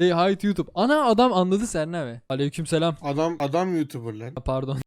Say hi to YouTube. Ana adam anladı sen abi. Aleykümselam. Adam adam YouTuber lan. Ha, Pardon.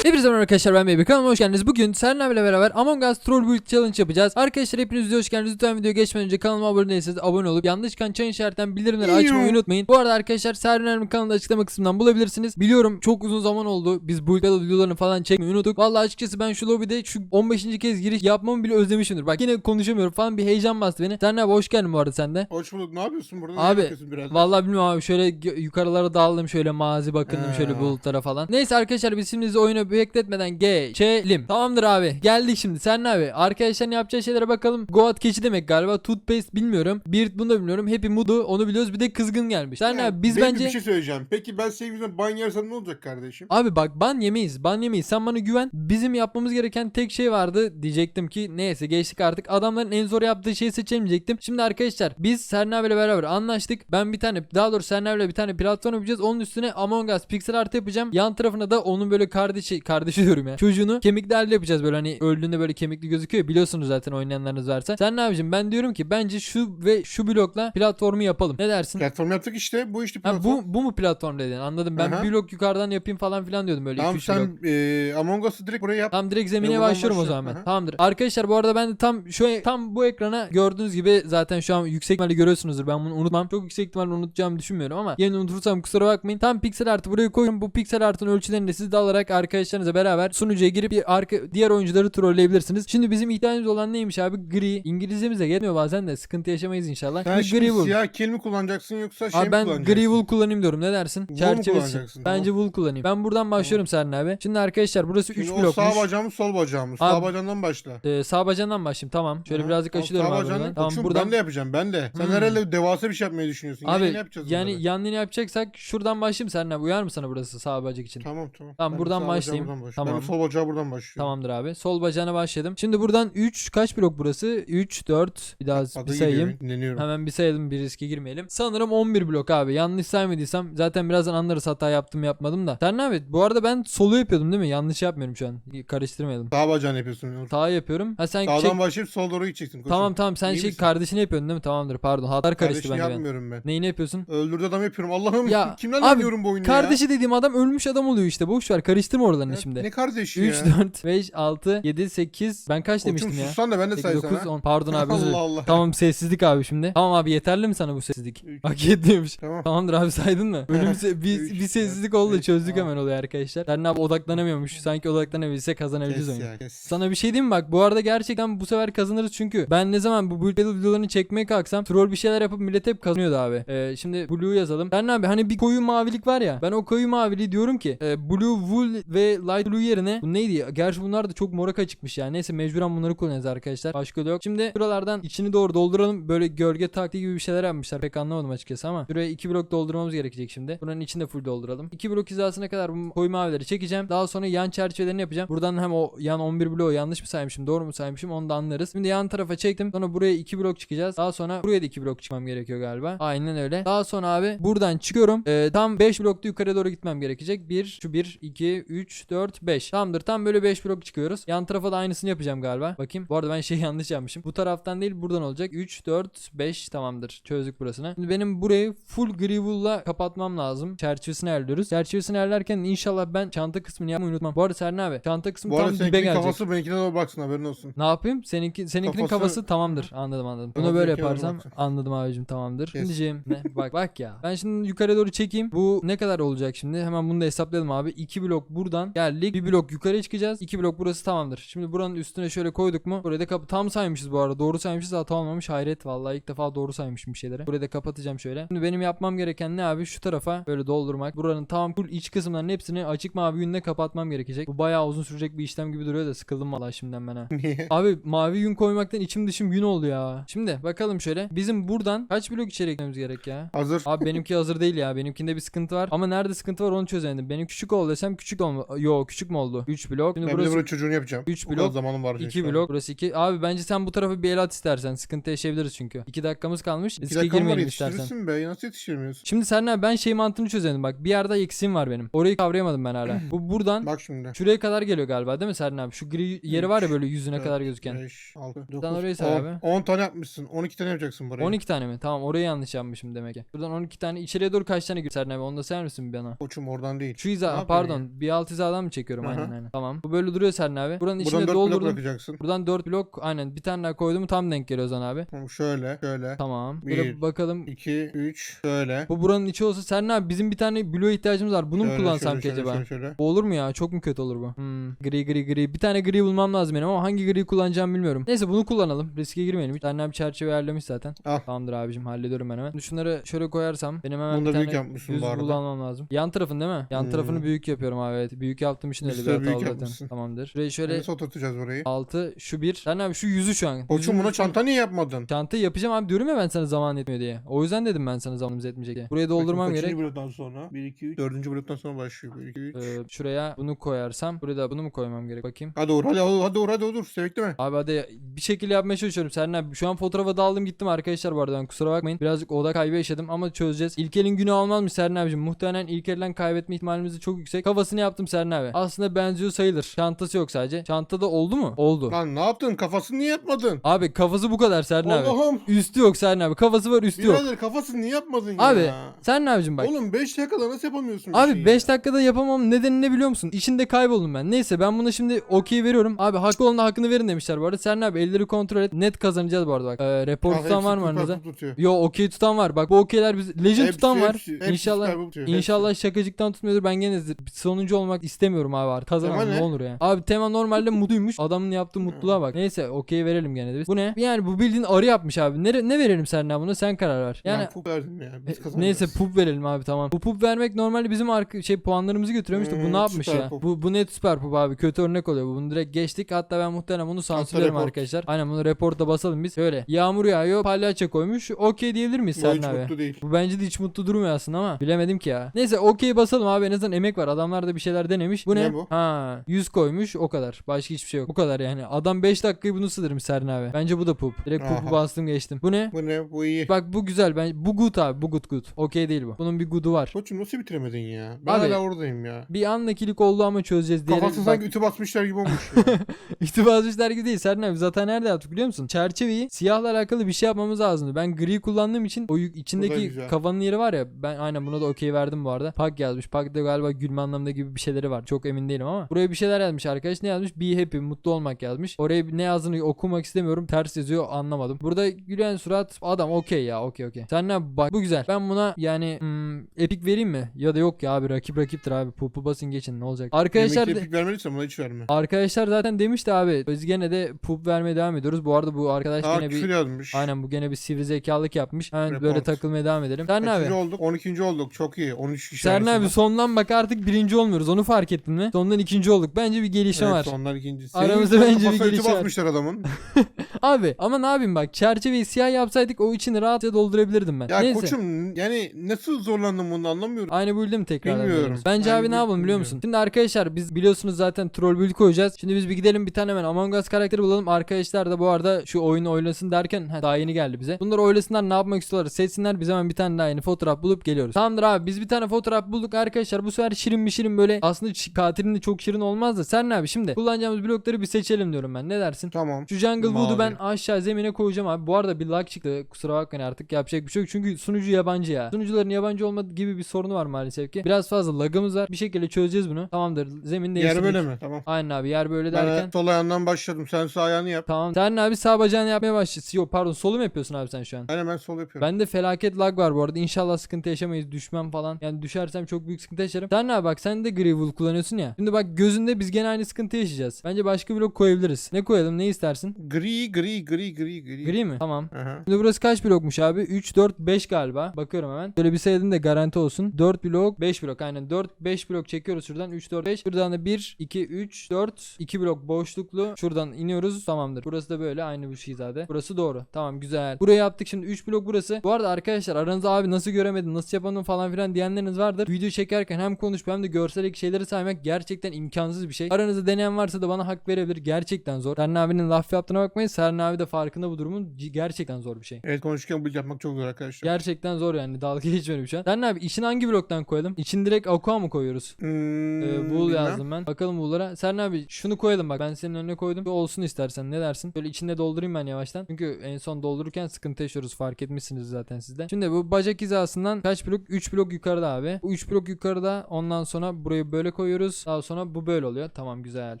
Hepinize merhaba arkadaşlar ben Baby kanalıma hoş geldiniz. Bugün Serna ile beraber Among Us Troll Build Challenge yapacağız. Arkadaşlar hepiniz hoş geldiniz. Lütfen videoya geçmeden önce kanalıma abone değilseniz abone olup yanlış çıkan çan işaretinden bildirimleri açmayı unutmayın. Bu arada arkadaşlar Serna kanalında açıklama kısmından bulabilirsiniz. Biliyorum çok uzun zaman oldu. Biz Build Battle videolarını falan çekmeyi unuttuk. Vallahi açıkçası ben şu lobide şu 15. kez giriş yapmamı bile özlemişimdir. Bak yine konuşamıyorum falan bir heyecan bastı beni. Serna abi hoş geldin bu arada sen de. Hoş bulduk. Ne yapıyorsun burada? Abi? Vallahi bilmiyorum abi şöyle yukarılara daldım şöyle mazi bakındım şöyle bulutlara falan. Neyse arkadaşlar biz şimdi bekletmeden geçelim. Tamamdır abi. Geldik şimdi. Sen ne abi? Arkadaşların yapacağı şeylere bakalım. Goat keçi demek galiba. Toothpaste bilmiyorum. Beard bunu da bilmiyorum. Happy Mood'u onu biliyoruz. Bir de kızgın gelmiş. Sen ne abi? Biz benim bence Bir şey söyleyeceğim. Peki ben senin yüzünden ban yersem ne olacak kardeşim? Abi bak ban yemeyiz. Ban yemeyiz. Sen bana güven. Bizim yapmamız gereken tek şey vardı. Diyecektim ki neyse geçtik artık. Adamların en zor yaptığı şeyi seçelim diyecektim. Şimdi arkadaşlar biz Serna ile beraber anlaştık. Ben bir tane daha doğrusu Serna ile bir tane platform yapacağız. Onun üstüne Among Us pixel art yapacağım. Yan tarafına da onun böyle kardeşi kardeşi diyorum ya. Çocuğunu kemiklerle yapacağız böyle hani öldüğünde böyle kemikli gözüküyor. Biliyorsunuz zaten oynayanlarınız varsa. Sen ne yapacaksın? Ben diyorum ki bence şu ve şu blokla platformu yapalım. Ne dersin? Platform yaptık işte. Bu işte Ha, platform. bu, bu mu platform dedin? Anladım. Ben Aha. blok yukarıdan yapayım falan filan diyordum böyle Tamam 2-3 blok. sen e, Among Us'ı direkt buraya yap. Tamam direkt zemine buradan başlıyorum o başla. zaman ben. Aha. Tamamdır. Arkadaşlar bu arada ben de tam şu tam bu ekrana gördüğünüz gibi zaten şu an yüksek ihtimalle görüyorsunuzdur. Ben bunu unutmam. Çok yüksek ihtimalle unutacağımı düşünmüyorum ama yeni unutursam kusura bakmayın. Tam piksel artı buraya koyun. Bu piksel artın ölçülerini de siz de alarak arkadaşlarınızla beraber sunucuya girip bir arka diğer oyuncuları trolleyebilirsiniz. Şimdi bizim ihtiyacımız olan neymiş abi? Gri. İngilizcemiz de yetmiyor bazen de sıkıntı yaşamayız inşallah. Sen Şimdi şimdi gri wool. siyah kill mi kullanacaksın yoksa şey Abi mi ben kullanacaksın? gri wool kullanayım diyorum. Ne dersin? Wool mu Çerçevesi. kullanacaksın? Bence wool kullanayım. Ben buradan başlıyorum Serna abi. Şimdi arkadaşlar burası 3 Şimdi o blokmuş. sağ bacağım sol bacağım? Sağ Abi- bacağından başla. Ee, sağ bacağından başlayayım tamam. Şöyle Aha. birazcık Tamam, açılıyorum sağ abi bacağını- buradan. Tamam Koçum, buradan. Ben de yapacağım ben de. Sen Hmm. herhalde devasa bir şey yapmayı düşünüyorsun. Abi yani, ne yapacağız yani bunları? yanlını yapacaksak şuradan başlayayım seninle. Uyar mı sana burası sağ bacak için? Tamam tamam. Tamam, Ben de buradan sağ bacağı başlayayım. buradan. Tamam. Ben de sol bacağı buradan başlıyorum. Tamamdır abi. Sol bacağına başladım. Şimdi buradan 3 kaç blok burası? 3 4 bir daha Adı bir sayayım. dinleniyorum. Hemen bir sayalım bir riske girmeyelim. Sanırım 11 blok abi. Yanlış saymadıysam zaten birazdan anlarız hata yaptım yapmadım da. Sen abi? Bu arada ben solu yapıyordum değil mi? Yanlış yapmıyorum şu an. Karıştırmayalım. Sağ bacağını yapıyorsun. Sağ yapıyorum. Ha sen Sağdan şey... başlayıp sol doğru gideceksin. koçum. Tamam tamam sen İyi şey misin? kardeşini yapıyorsun değil mi? Tamamdır pardon. Hatlar karıştı Kardeşini bende ben. yapmıyorum ben. Neyini yapıyorsun? Öldürdü adam yapıyorum. Allah'ım Ya, kimden abi, bu oyunu ya? Kardeşi dediğim adam ölmüş adam oluyor işte. Boş ver karıştırma oralarını Ne, şimdi. ne kardeşi 3, ya? 4, 5, 6, 7, 8. Ben kaç Koçum demiştim ya? sussan da ben de 8, saysam 9, ha. 10. Pardon abi özür Allah. Allah. Tamam sessizlik abi şimdi. Tamam abi yeterli mi sana bu sessizlik? Üç. Hak ediyormuş. Tamam. Tamamdır abi saydın mı? Bir, se- bir, Üç, bir sessizlik oldu çözdük altı. hemen oluyor arkadaşlar. Sen abi odaklanamıyormuş. Sanki odaklanabilse kazanabileceğiz Kes oyunu. ya kes. Sana bir şey diyeyim mi bak bu arada gerçekten bu sefer kazanırız çünkü ben ne zaman bu Build Battle videolarını çekmeye kalksam troll bir şeyler yapıp millet hep kazanıyordu abi. Ee, şimdi Blue yazalım. Sen abi hani bir koyu mavilik var ya ben o koyu maviliği diyorum ki e, Blue Wool ve Light Blue yerine bu neydi? Gerçi bunlar da çok moraka çıkmış yani. Neyse mecburen bunları kullanacağız arkadaşlar. Başka da yok. Şimdi buralardan içini doğru dolduralım. Böyle gölge taktiği gibi bir şeyler yapmışlar. Pek anlamadım açıkçası ama. Şuraya 2 blok doldurmamız gerekecek şimdi. Buranın içini de full dolduralım. 2 blok hizasına kadar bu koyu mavileri çekeceğim. Daha sonra yan çerçevelerini yapacağım. Buradan hem o yan 11 bloğu yanlış mı saymışım doğru mu saymışım onu da anlarız. Şimdi yan tarafa çektim. Sonra buraya 2 blok çıkacağız. Daha sonra buraya da 2 blok çıkmam gerekiyor galiba. Aynen öyle. Daha sonra abi buradan çıkıyorum. Ee, tam 5 blokta yukarı doğru gitmem gerekecek. 1, şu 1, 2, 3, 4, 5. Tamamdır. Tam böyle 5 blok çıkıyoruz. Yan tarafa da aynısını yapacağım galiba. Bakayım. Bu arada ben şey yanlış yapmışım. Bu taraftan değil buradan olacak. 3, 4, 5 tamamdır. Çözdük burasını. Şimdi benim burayı full gri wool'la kapatmam lazım. Çerçevesini ayarlıyoruz. Çerçevesini ayarlarken inşallah ben çanta kısmını yapmayı unutmam. Bu arada Serna abi çanta kısmı Bu arada tam dibe seninkinin gelecek. kafası benimkine doğru baksın haberin olsun. Ne yapayım? Seninki seninkinin kafası, Kafası- tamamdır. Anladım anladım. Bunu böyle yaparsam anladım abicim tamamdır. Yes. Şimdiciğim ne? Bak bak ya. Ben şimdi yukarı doğru çekeyim. Bu ne kadar olacak şimdi? Hemen bunu da hesaplayalım abi. 2 blok buradan geldik. Bir blok yukarı çıkacağız. 2 blok burası tamamdır. Şimdi buranın üstüne şöyle koyduk mu? Burayı da kapı tam saymışız bu arada. Doğru saymışız hata olmamış. Hayret vallahi ilk defa doğru saymışım bir şeyleri. Burayı da kapatacağım şöyle. Şimdi benim yapmam gereken ne abi? Şu tarafa böyle doldurmak. Buranın tam full iç kısımlarının hepsini açık mavi yünle kapatmam gerekecek. Bu bayağı uzun sürecek bir işlem gibi duruyor da sıkıldım vallahi şimdiden ben ha. Abi mavi yün koymaktan içim dışım yün oldu ya. Şimdi bakalım şöyle. Bizim buradan kaç blok içeri eklememiz gerek ya? Hazır. Abi benimki hazır değil ya. Benimkinde bir sıkıntı var. Ama nerede sıkıntı var onu çözemedim. Benim küçük ol desem küçük olma. Yo küçük mü oldu? 3 blok. Şimdi Ben burası buraya çocuğunu yapacağım. üç O kadar blok, zamanım var. 2 blok. Burası 2. Abi bence sen bu tarafa bir el at istersen. Sıkıntı yaşayabiliriz çünkü. 2 dakikamız kalmış. 2 Riske girmeyelim istersen. be. Nasıl yetiştirmiyorsun? Şimdi Serna ben şey mantığını çözemedim bak. Bir yerde eksiğim var benim. Orayı kavrayamadım ben hala. Bu buradan Bak şimdi. şuraya kadar geliyor galiba değil mi Serna abi? Şu gri yeri var ya böyle yüzüne kadar gözüken. 5, 6, Sen 9, orayı say 10. abi. 10 tane yapmışsın. 12 tane yapacaksın buraya. 12 tane mi? Tamam orayı yanlış yapmışım demek ki. Buradan 12 tane içeriye doğru kaç tane Serna abi? Onu da mısın bir bana? Koçum oradan değil. Şu yapıyorsun pardon bir alt hizadan mı çekiyorum Aha. aynen aynen. Tamam. Bu böyle duruyor Serna abi. Buranın Buradan içine 4 blok doldurdum. bırakacaksın. Buradan 4 blok aynen bir tane daha koydum tam denk geliyor Ozan abi. Tamam, Şöyle, şöyle. Tamam. Böyle Bir. bakalım. 2, 3, şöyle. Bu buranın içi olsa Serna abi bizim bir tane bloğa ihtiyacımız var. Bunu mu Şöyle, kullansam şöyle, ki şöyle, acaba? Şöyle, şöyle. Bu olur mu ya? Çok mu kötü olur bu? Hmm, gri gri gri. Bir tane gri bulmam lazım benim ama hangi griyi kullanacağımı bilmiyorum. Neyse bunu kullanalım. Riske girmeyelim. Bir tane bir çerçeve ayarlamış zaten. Al. Tamamdır abicim hallediyorum ben hemen. Şunları şöyle koyarsam benim hemen Bunu bir da büyük tane yapmışsın bu arada. kullanmam lazım. Yan tarafın değil mi? Yan Hmm. tarafını büyük yapıyorum abi evet. Büyük yaptığım için Üstüne hata büyük oldu zaten. yapmışsın. Tamamdır. Şurayı şöyle Nasıl oturtacağız orayı? 6 şu bir. Sen abi şu yüzü şu an. Koçum buna çanta niye yapmadın? Çantayı yapacağım abi diyorum ya ben sana zaman yetmiyor diye. O yüzden dedim ben sana zamanımız yetmeyecek diye. Burayı doldurmam Bakın gerek. Kaçıncı bloktan sonra? 1, 2, 3. Dördüncü bloktan sonra başlıyor. 1, 2, 3. Ee, şuraya bunu koyarsam buraya da bunu mu koymam gerek bakayım. Hadi Uğur, hadi hadi hadi Uğur, hadi Uğur. Sebekleme. Abi hadi bir şekilde yapmaya çalışıyorum Serna abi. Şu an fotoğrafa daldım gittim arkadaşlar bu arada ben kusura bakmayın. Birazcık oda kaybı yaşadım ama çözeceğiz. İlkel'in günü almazmış Serna abicim. Muhtemelen İlkel'den kaybetme ihtimalimiz de çok yüksek. Kafasını yaptım Serna abi. Aslında benziyor sayılır. Çantası yok sadece. Çantada oldu mu? Oldu. Lan ne yaptın? Kafasını niye yapmadın? Abi kafası bu kadar Serna abi. Allah'ım. Üstü yok Serna abi. Kafası var üstü yok. Birader kafasını niye yapmadın Abi ya? Serna abicim bak. Oğlum 5 dakikada nasıl yapamıyorsun bir Abi şeyi 5 ya? dakikada yapamam nedeni ne biliyor musun? İçinde kayboldum ben. Neyse ben buna şimdi okey veriyorum. Abi haklı olan da hakkını verin demişler bu arada. Serna abi elleri kontrol et. Net kazanacağız bu arada bak. Ee, report Bak, tutan hepsi var mı tutar, aranızda? tutuyor. Yo okey tutan var. Bak bu okeyler biz Legend Hepsi, tutan var. hepsi, hepsi inşallah tutar, bu tutuyor, hepsi. inşallah şakacıktan tutmuyordur. Ben gene sonuncu olmak istemiyorum abi artık. Kazanan Tema ne? ne? olur ya. Abi Tema normalde mutluymuş. Adamın yaptığı mutluluğa bak. Neyse okey verelim gene de biz. Bu ne? Yani bu bildiğin arı yapmış abi. Ne, ne verelim Serna buna? Sen karar ver. Yani Ben pup verdim ya. Biz e, kazanacağız. Neyse pup verelim abi tamam. Bu pup vermek normalde bizim arka, şey puanlarımızı götürüyormuş da bu Hmm, ne yapmış süper ya? pup. Bu, bu net süper pup abi. Kötü örnek oluyor bu. Bunu direkt geçtik. Hatta ben muhtemelen bunu sansürlerim report. arkadaşlar. Aynen bunu reporta basalım biz. Şöyle yağmur yağıyor palyaço koymuş. Okey diyebilir miyiz Bu Serna hiç abi? mutlu değil. Bu bence de hiç mutlu durmuyor aslında ama bilemedim ki ya. Neyse okey basalım abi en azından emek var. Adamlar da bir şeyler denemiş. Bu ne? Ne bu? Ha 100 koymuş o kadar. Başka hiçbir şey yok. Bu kadar yani. Adam 5 dakikayı bunu sığdırmış Serna abi. Bence bu da pup. Direkt pupu Aha. bastım geçtim. Bu ne? Bu ne? Bu iyi. Bak bu güzel. Ben bu good abi. Bu good good. Okey değil bu. Bunun bir good'u var. Koçum nasıl bitiremedin ya? Ben Abi, hala oradayım ya. Bir anlakilik oldu ama çözeceğiz diye. Kafası sanki ütü basmışlar gibi olmuş ya. İtibazmışlar gibi değil. Serna abi zaten nerede yaptık biliyor musun? Çerçeveyi siyahla alakalı bir şey yapmamız lazımdı. Ben gri kullandığım için o yük- Bu da içindeki güzel. kafanın yeri var ya. Ben aynen buna da okey verdim bu arada. Pak yazmış. Pak'ta galiba gülme anlamında gibi bir şeyleri var. Çok emin değilim ama. Buraya bir şeyler yazmış arkadaş. Ne yazmış? Be happy. Mutlu olmak yazmış. Oraya ne yazdığını okumak istemiyorum. Ters yazıyor. Anlamadım. Burada gülen surat adam okey ya. Okey okey. Serna bak bu güzel. Ben buna yani hmm, epik vereyim mi? Ya da yok ya abi rakip rakiptir abi. Pupu basın geçin ne olacak? Arkadaşlar de- epik vermeliysen buna hiç verme. Arkadaşlar zaten demişti abi. Biz gene de pup vermeye devam ediyoruz. Bu arada bu arkadaş Aa gene bir yazmış. Aynen bu gene bir sivri zekalık yapmış. Hemen Report. böyle takılmaya devam edelim. Sen ne abi? olduk? 12. olduk. Çok iyi. 13 kişi Sen ne abi sondan bak artık birinci olmuyoruz. Onu fark ettin mi? Sondan ikinci olduk. Bence bir gelişme Evet, var. sonlar ikincisi. Aramızda bence bir kafasına ütü geliş var. adamın. Abi ama ne yapayım bak çerçeveyi siyah yapsaydık o içini rahatça doldurabilirdim ben. Ya Neyse. koçum yani nasıl zorlandın bunu anlamıyorum. Aynı build'i mi tekrar Bilmiyorum. ediyoruz? Bence Aynı abi ne yapalım biliyor musun? Şimdi arkadaşlar biz biliyorsunuz zaten troll build koyacağız. Şimdi biz bir gidelim bir tane hemen Among Us karakteri bulalım. Arkadaşlar da bu arada şu oyunu oynasın derken ha, daha yeni geldi bize. Bunlar oylasınlar ne yapmak istiyorlar seçsinler biz hemen bir tane daha yeni fotoğraf bulup geliyoruz. Tamamdır abi biz bir tane fotoğraf bulduk arkadaşlar. Bu sefer şirin bir şirin böyle aslında katilin de çok şirin olmaz da sen ne abi şimdi kullanacağımız blokları bir seçelim diyorum ben. Ne dersin? Tamam. Şu Jungle Wood'u Mavi. Ben aşağı zemine koyacağım abi. Bu arada bir lag çıktı. Kusura bakmayın artık yapacak bir şey yok. Çünkü sunucu yabancı ya. Sunucuların yabancı olma gibi bir sorunu var maalesef ki. Biraz fazla lagımız var. Bir şekilde çözeceğiz bunu. Tamamdır. Zemin Yer değiştirdik. böyle mi? Tamam. Aynen abi yer böyle Ben derken. sol ayağından başladım. Sen sağ ayağını yap. Tamam. Sen abi sağ bacağını yapmaya başladın. Yok pardon solu mu yapıyorsun abi sen şu an? Aynen ben sol yapıyorum. Bende felaket lag var bu arada. İnşallah sıkıntı yaşamayız. Düşmem falan. Yani düşersem çok büyük sıkıntı yaşarım. Sen ne abi bak sen de Grey Wool kullanıyorsun ya. Şimdi bak gözünde biz gene aynı sıkıntı yaşayacağız. Bence başka blok koyabiliriz. Ne koyalım? Ne istersin? Gri gri gri gri gri. Gri mi? Tamam. Aha. Şimdi burası kaç blokmuş abi? 3, 4, 5 galiba. Bakıyorum hemen. Böyle bir sayalım da garanti olsun. 4 blok, 5 blok. Aynen 4, 5 blok çekiyoruz şuradan. 3, 4, 5. Şuradan da 1, 2, 3, 4, 2 blok boşluklu. Şuradan iniyoruz. Tamamdır. Burası da böyle. Aynı bu şizade. Burası doğru. Tamam güzel. Burayı yaptık. Şimdi 3 blok burası. Bu arada arkadaşlar aranızda abi nasıl göremedin, nasıl yapamadım falan filan diyenleriniz vardır. Video çekerken hem konuşup hem de görsel şeyleri saymak gerçekten imkansız bir şey. Aranızda deneyen varsa da bana hak verebilir. Gerçekten zor. Serna abinin laf yaptığına bakmayın. Serna abi de farkında bu durumun. Gerçekten zor bir şey. Evet konuşurken bu yapmak çok zor arkadaşlar. Gerçekten zor yani dalga geçmiyorum şu an. Serna abi işin hangi bloktan koyalım? İçin direkt aqua mı koyuyoruz? Hmm, Ee, bilmem. yazdım ben. Bakalım Wool'lara. Serna abi şunu koyalım bak. Ben senin önüne koydum. Bir olsun istersen. Ne dersin? Böyle içinde doldurayım ben yavaştan. Çünkü en son doldururken sıkıntı yaşıyoruz. Fark etmişsiniz zaten siz de. Şimdi bu bacak hizasından kaç blok? 3 blok yukarıda abi. Bu 3 blok yukarıda. Ondan sonra burayı böyle koyuyoruz. Daha sonra bu böyle oluyor. Tamam güzel.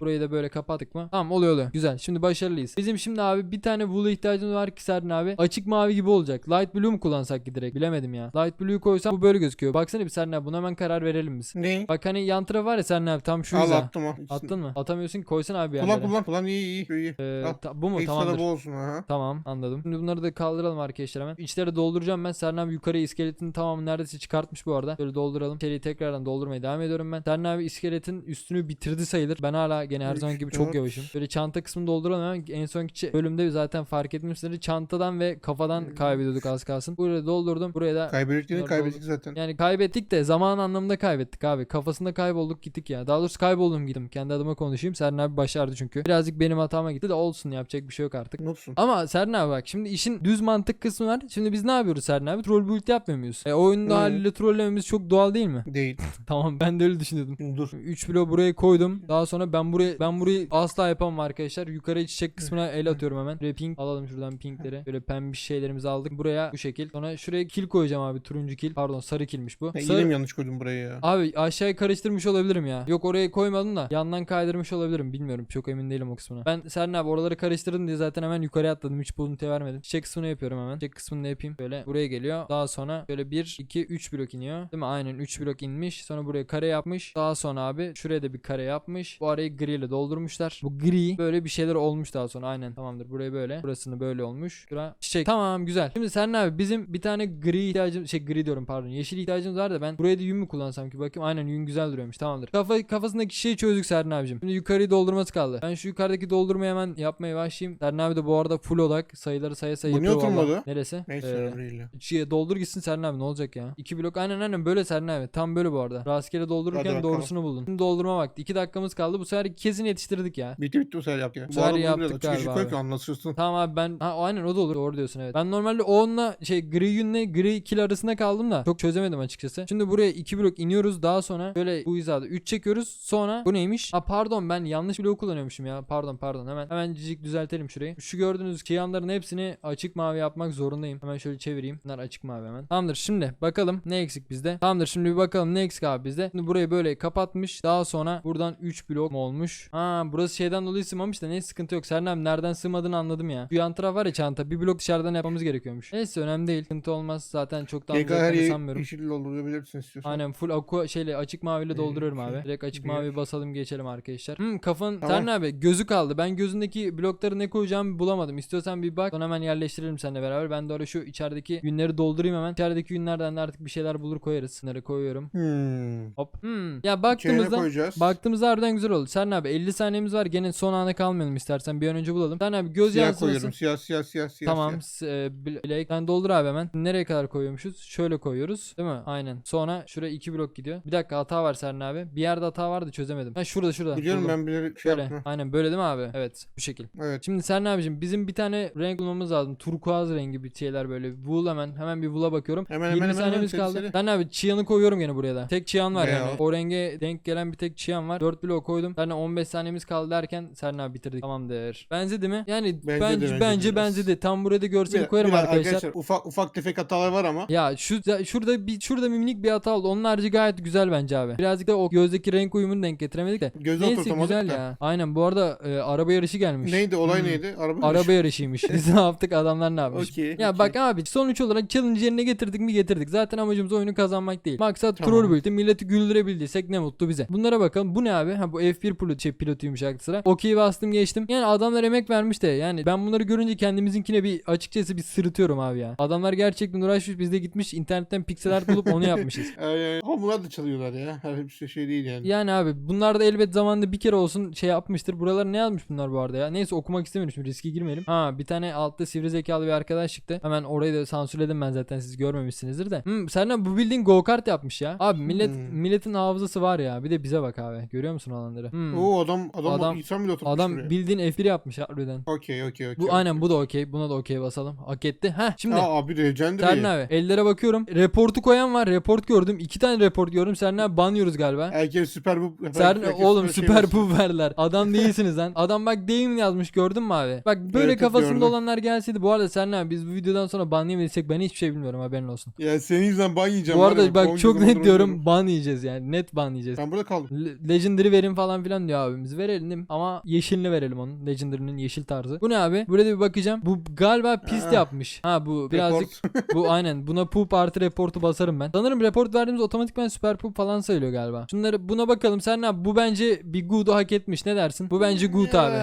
Burayı da böyle kapattık mı? Tamam oluyor oluyor. Güzel. Şimdi başarılıyız. Bizim şimdi abi bir tane wool'a ihtiyacımız var ki Serna abi. Açık mavi gibi olacak. Light blue mu kullansak ki direkt? Bilemedim ya. Light blue'yu koysam bu böyle gözüküyor. Baksana bir Serna abi. Buna hemen karar verelim biz. Ne? Bak hani yan taraf var ya Serna abi tam şu Al hiza. attım al. Attın mı? Atamıyorsun ki koysana abi bir Kullan yerlere. kullan kullan iyi iyi. iyi. Ee, Al. ta- bu mu? İlk Tamamdır. bu olsun aha. Tamam anladım. Şimdi bunları da kaldıralım arkadaşlar hemen. İçleri dolduracağım ben. Serna abi yukarı iskeletini tamamı neredeyse çıkartmış bu arada. Böyle dolduralım. İçeriği tekrardan doldurmaya devam ediyorum ben. Serna abi iskeletin üstünü bitirdi sayılır. Ben hala gene her Üç, zaman gibi çok dört. yavaşım. Böyle çanta kısmını dolduralım hemen. En sonki çe- bölümde zaten fark etmişsiniz. Çantadan ve kafadan Hmm. kaybediyorduk az kalsın. Buraya doldurdum. Buraya da Kaybettiğini Bunlar kaybettik zaten. yani kaybettik de zaman anlamında kaybettik abi. Kafasında kaybolduk gittik ya. Daha doğrusu kayboldum gittim. Kendi adıma konuşayım. Serna abi başardı çünkü. Birazcık benim hatama gitti de olsun yapacak bir şey yok artık. Nopsun. Ama Serna abi bak şimdi işin düz mantık kısmı var. Şimdi biz ne yapıyoruz Serna abi? Troll build yapmıyor muyuz? E oyunda Hı. haliyle trollememiz çok doğal değil mi? Değil. tamam ben de öyle düşünüyordum. Dur. 3 bloğu buraya koydum. Daha sonra ben buraya ben burayı asla yapamam arkadaşlar. Yukarı çiçek kısmına el atıyorum hemen. Buraya pink alalım şuradan pinkleri. Böyle pembiş şeylerimizi aldık. Buraya bu şekil. Sonra şuraya kil koyacağım abi. Turuncu kil. Pardon sarı kilmiş bu. Ya, Sarı- yine mi yanlış koydum buraya ya? Abi aşağıya karıştırmış olabilirim ya. Yok oraya koymadım da yandan kaydırmış olabilirim. Bilmiyorum. Çok emin değilim o kısmına. Ben Serna abi oraları karıştırdım diye zaten hemen yukarıya atladım. Hiç buluntu vermedim. Çiçek kısmını yapıyorum hemen. Çiçek kısmını da yapayım. Böyle buraya geliyor. Daha sonra böyle 1, 2, 3 blok iniyor. Değil mi? Aynen 3 blok inmiş. Sonra buraya kare yapmış. Daha sonra abi şuraya da bir kare yapmış. Bu arayı gri ile doldurmuşlar. Bu gri böyle bir şeyler olmuş daha sonra. Aynen tamamdır. Buraya böyle. Burasını böyle olmuş. Şura çiçek. Tamam güzel. Şimdi Serna abi bizim bir tane gri ihtiyacımız şey gri diyorum pardon. Yeşil ihtiyacımız var da ben buraya da yün mü kullansam ki bakayım. Aynen yün güzel duruyormuş. Tamamdır. Kafa kafasındaki şeyi çözdük Serna abicim. Şimdi yukarıyı doldurması kaldı. Ben şu yukarıdaki doldurmayı hemen yapmaya başlayayım. Serna abi de bu arada full odak sayıları saya saya Bu niye yapıyor valla. oturmadı? Neresi? Neyse Ee. Şey, doldur gitsin Serna abi ne olacak ya? 2 blok aynen aynen böyle Serna abi. Tam böyle bu arada. Rastgele doldururken bakalım. doğrusunu buldun. Şimdi doldurma vakti. 2 dakikamız kaldı. Bu sefer kesin yetiştirdik ya. Bitti bitti bu sefer yaptık. Bu sefer arada yaptık biraz açık galiba koy abi. ki anlaşılsın. Tamam abi ben ha, aynen o da olur. Doğru diyorsun evet. Ben normalde o onunla şey gri yünle gri kil arasında kaldım da çok çözemedim açıkçası. Şimdi buraya 2 blok iniyoruz. Daha sonra böyle bu hizada 3 çekiyoruz. Sonra bu neymiş? Ha pardon ben yanlış bloğu kullanıyormuşum ya. Pardon pardon. Hemen hemen cicik düzeltelim şurayı. Şu gördüğünüz kiyanların hepsini açık mavi yapmak zorundayım. Hemen şöyle çevireyim. Bunlar açık mavi hemen. Tamamdır şimdi bakalım ne eksik bizde. Tamamdır şimdi bir bakalım ne eksik abi bizde. Şimdi burayı böyle kapatmış. Daha sonra buradan 3 blok mu olmuş? Ha burası şeyden dolayı sığmamış da ne sıkıntı yok. Sernem nereden sığmadığını anladım ya. Şu yan taraf var ya çanta. Bir blok dışarıdan yapmamız gerekiyormuş. Neyse önemli değil. Sıkıntı olmaz. Zaten çok da GK her anlayacaklarını yeri sanmıyorum. yeşil doldurabilirsin istiyorsan. Aynen full aqua şeyle açık maviyle Bir, dolduruyorum iki, abi. Direkt açık bir. mavi basalım geçelim arkadaşlar. Hmm kafan Tamam. Serna abi gözü kaldı. Ben gözündeki blokları ne koyacağımı bulamadım. İstiyorsan bir bak. Sonra hemen yerleştirelim seninle beraber. Ben de oraya şu içerideki yünleri doldurayım hemen. İçerideki yünlerden de artık bir şeyler bulur koyarız. Bunları koyuyorum. Hmm. Hop. Hmm. Ya İçerine baktığımızda koyacağız. Baktığımızda harbiden güzel oldu. Serna abi 50 saniyemiz var. Gene son ana kalmayalım istersen. Bir an önce bulalım. Serna abi göz siyah yansıması. koyuyorum. Siyah siyah siyah siyah. Tamam. siyah. e, Blake. Sen doldur abi hemen. Nereye kadar koyuyormuşuz? Şöyle koyuyoruz. Değil mi? Aynen. Sonra şuraya 2 blok gidiyor. Bir dakika hata var Serna abi. Bir yerde hata vardı çözemedim. Ha şurada şurada. Biliyorum Buldum. ben bilerek şey Böyle. Aynen böyle değil mi abi? Evet. Bu şekil. Evet. Şimdi Serna abicim bizim bir tane renk bulmamız lazım. Turkuaz rengi bir şeyler böyle. Wool hemen. Hemen bir wool'a bakıyorum. Hemen, 20 hemen, saniyemiz hemen, kaldı. seri, seri. Serna abi çiyanı koyuyorum gene buraya da. Tek çiyan var Beyaz. yani. O renge denk gelen bir tek çiyan var. 4 blok koydum. Serna 15 saniyemiz kaldı derken Serna abi bitirdik. Tamamdır. Benzedi mi? Yani Benzedi, bence benzedi bence biraz. benzedi. Tam buraya da görseli Bir- koyarım biraz arkadaşlar. Ufak ufak tefek hatalar var ama. Ya şu şurada bir şurada bir minik bir hata oldu. Onun harici gayet güzel bence abi. Birazcık da o gözdeki renk uyumunu denk getiremedik de. Göze Neyse güzel da. ya. Aynen bu arada e, araba yarışı gelmiş. Neydi olay Hmm. neydi? Araba Araba yarışıymış. Biz ne yaptık adamlar ne yapmış? Okey. Ya okey. bak abi sonuç olarak challenge yerine getirdik mi getirdik. Zaten amacımız oyunu kazanmak değil. Maksat Tamam. troll build'i milleti güldürebildiysek ne mutlu bize. Bunlara bakalım. Bu ne abi? Ha bu F1 pilot, şey, pilotuymuş aklı sıra. Okey bastım geçtim. Yani adamlar emek vermiş de yani ben bunları görünce kendimizinkine bir açıkçası bir sırıtıyorum abi ya. Adamlar gerçekten uğraşmış biz de gitmiş internetten piksel art bulup onu yapmışız. Ama bunlar da çalıyorlar ya. Her bir şey değil yani. Yani abi bunlar da elbet zamanında bir kere olsun şey yapmıştır. Buralara ne yazmış bunlar bu arada ya? Neyse okumak istemiyorum şimdi riske girmeyelim. Ha bir tane altta sivri zekalı bir arkadaş çıktı. Hemen orayı da sansürledim ben zaten siz görmemişsinizdir de. Hmm, Serdar bu bildiğin go kart yapmış ya. Abi millet Hmm. milletin hafızası var ya. Bir de bize bak abi. Görüyor musun alanları? Hmm. Oo adam adam, Adam- insan bile Adam buraya. bildiğin F1 yapmış harbiden. Okey okey okey. Bu aynen bu da okey. Buna da okey basalım. Hak etti. Heh şimdi. Aa abi Legendary. Serna abi ellere bakıyorum. Reportu koyan var. Report gördüm. İki tane report gördüm. Serna abi banlıyoruz galiba. Herkes süper bu. Serna herkes oğlum şey süper bu verler. Adam değilsiniz lan. Adam bak deyim yazmış gördün mü abi? Bak böyle Evet, kafasında gördüm. olanlar gelseydi. Bu arada Serna abi biz bu videodan sonra ban yemediysek ben hiçbir şey bilmiyorum haberin olsun. Ya senin yüzünden ban yiyeceğim. bu arada ya, bak çok net diyorum ban yiyeceğiz yani. Net ban yiyeceğiz. Ben burada kaldım. Le- Legendary verin falan filan diyor abimiz. Verelim ama yeşilini verelim onun. Legendary'nin yeşil tarzı. Bu ne abi? Burada bir bakacağım. Bu galiba pist yapmış. Ha bu birazcık bu aynen. Buna poop artı reportu basarım ben. Sanırım report verdiğimiz otomatikman süper poop falan sayılıyor galiba. Şunları buna bakalım. Sen ne yap? Bu bence bir good'u hak etmiş. Ne dersin? Bu bence good abi.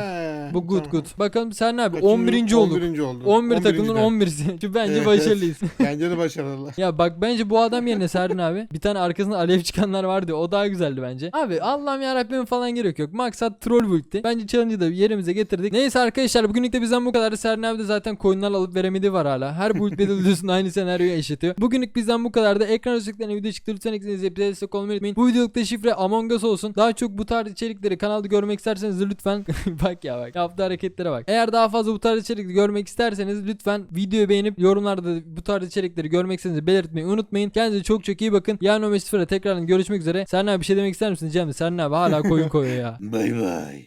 Bu good tamam. good. Bakalım sen ne abi? Kaçıncı? 11. olduk. 11. oldu. 11 takımın 11'den. 11'si. Şu bence Evet. başarılıyız. Bence de başarılı. ya bak bence bu adam yerine Serrin abi bir tane arkasında alev çıkanlar vardı. O daha güzeldi bence. Abi Allah'ım yarabbim falan gerek yok. Maksat troll bulti. Bence challenge'ı da yerimize getirdik. Neyse arkadaşlar bugünlük de bizden bu kadar. Serrin abi de zaten coin'ler alıp veremediği var hala. Her build battle videosunda aynı senaryoyu yaşatıyor. Bugünlük bizden bu kadar da ekran özelliklerine video çıktı. Lütfen eklediğiniz bize destek olmayı unutmayın. Bu videolukta şifre Among Us olsun. Daha çok bu tarz içerikleri kanalda görmek isterseniz de lütfen bak ya bak yaptığı hareketlere bak. Eğer daha fazla bu tarz içerikleri görmek isterseniz lütfen videoyu beğenip yorumlarda bu tarz içerikleri görmek istediğinizi belirtmeyi unutmayın. Kendinize çok çok iyi bakın. Yarın o mesafede tekrardan görüşmek üzere. Serna bir şey demek ister misin Cem? Serna abi hala koyun koyuyor ya. Bay bay.